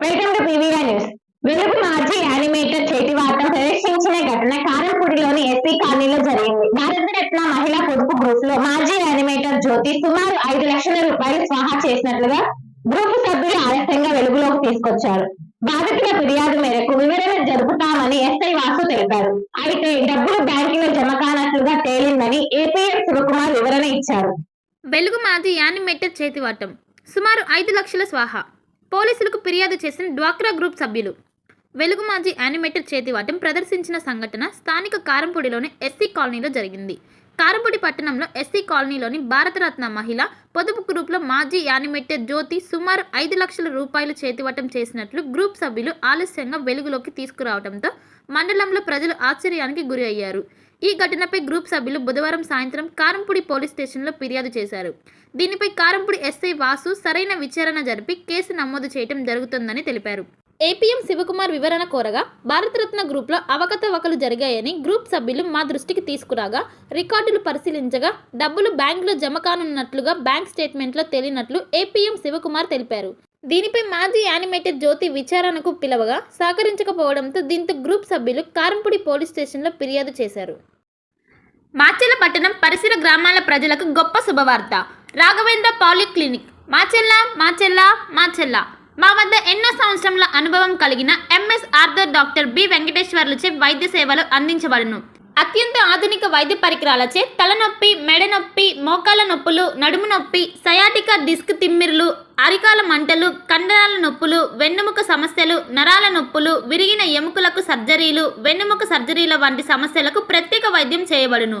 Welcome to PVR news వెలుగు మాజీ animator చేతివాటం ప్రదర్శించిన ఘటన కారంపూడిలోని ఎస్సీ కాలనీలో జరిగింది. భారత రత్న మహిళా పొదుపు గ్రూప్లో మాజీ యానిమేటర్ జ్యోతి సుమారు ఐదు లక్షల రూపాయలు స్వాహా చేసినట్లుగా గ్రూప్ సభ్యులు ఆలస్యంగా వెలుగులోకి తీసుకొచ్చారు. బాధితుల ఫిర్యాదు మేరకు వివరణ జరుపుతామని ఎస్ఐ వాసు తెలిపారు. అయితే డబ్బులు బ్యాంకులో జమ కానట్లుగా తేలిందని ఏపీఎం శివకుమార్ వివరణ ఇచ్చారు. వెలుగు మాజీ యానిమేటర్ చేతివాటం సుమారు ఐదు లక్షల స్వాహా. పోలీసులకు ఫిర్యాదు చేసిన డ్వాక్రా గ్రూప్ సభ్యులు. వెలుగు మాజీ యానిమేటర్ చేతివాటం ప్రదర్శించిన సంఘటన స్థానిక కారంపూడిలోని ఎస్సీ కాలనీలో జరిగింది. కారంపూడి పట్టణంలో ఎస్సీ కాలనీలోని భారతరత్న మహిళ పొదుపు గ్రూప్లో మాజీ యానిమేటర్ జ్యోతి సుమారు ఐదు లక్షల రూపాయలు చేతివటం చేసినట్లు గ్రూప్ సభ్యులు ఆలస్యంగా వెలుగులోకి తీసుకురావడంతో మండలంలో ప్రజలు ఆశ్చర్యానికి గురి అయ్యారు. ఈ ఘటనపై గ్రూప్ సభ్యులు బుధవారం సాయంత్రం కారంపూడి పోలీస్ స్టేషన్లో ఫిర్యాదు చేశారు. దీనిపై కారంపూడి ఎస్ఐ వాసు సరైన విచారణ జరిపి కేసు నమోదు చేయడం జరుగుతుందని తెలిపారు. ఏపీఎం శివకుమార్ వివరణ కోరగా భారతరత్న గ్రూప్లో అవకతవకలు జరిగాయని గ్రూప్ సభ్యులు మా దృష్టికి తీసుకురాగా రికార్డులు పరిశీలించగా డబ్బులు బ్యాంకులో జమ కానున్నట్లుగా బ్యాంక్ స్టేట్మెంట్లో తేలినట్లు ఏపీఎం శివకుమార్ తెలిపారు. దీనిపై మాజీ యానిమేటెడ్ జ్యోతి విచారణకు పిలవగా సహకరించకపోవడంతో దీంతో గ్రూప్ సభ్యులు కారంపూడి పోలీస్ స్టేషన్లో ఫిర్యాదు చేశారు. మాచెల్ల పట్టణం పరిసర గ్రామాల ప్రజలకు గొప్ప శుభవార్త. రాఘవేంద్ర పాలిక్లినిక్. మాచెల్ల మాచెల్ల మాచెల్ల మా వద్ద ఎన్నో సంవత్సరముల అనుభవం కలిగిన ఎంఎస్ ఆర్థర్ డాక్టర్ బి వెంకటేశ్వర్లచే వైద్య సేవలు అందించబడును. అత్యంత ఆధునిక వైద్య పరికరాలచే తలనొప్పి మెడ నొప్పి మోకాల నొప్పులు నడుము నొప్పి సయాటిక డిస్క్ తిమ్మిర్లు అరికాల మంటలు కండరాల నొప్పులు వెన్నుముక సమస్యలు నరాల నొప్పులు విరిగిన ఎముకలకు సర్జరీలు వెన్నుముక సర్జరీల వంటి సమస్యలకు ప్రత్యేక వైద్యం చేయబడును.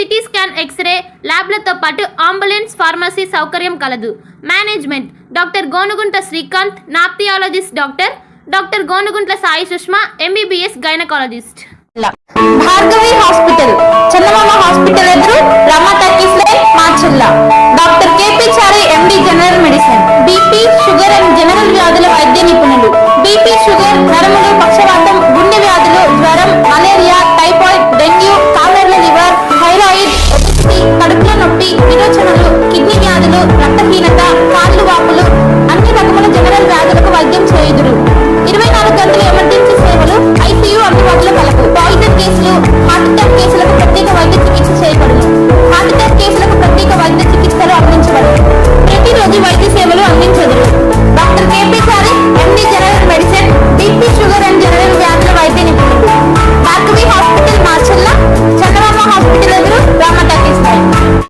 CT scan X-ray ల్యాబ్లతో పాటు అంబులెన్స్ ఫార్మసీ సౌకర్యం కలదు. Management doctor Gonugunta Srikanth nephrologist doctor doctor Gonuguntla Sai Sushma MBBS gynaecologist. Bhargavi hospital Chandamama hospital ఎదురు Rama talkies line Macherla doctor K P Chari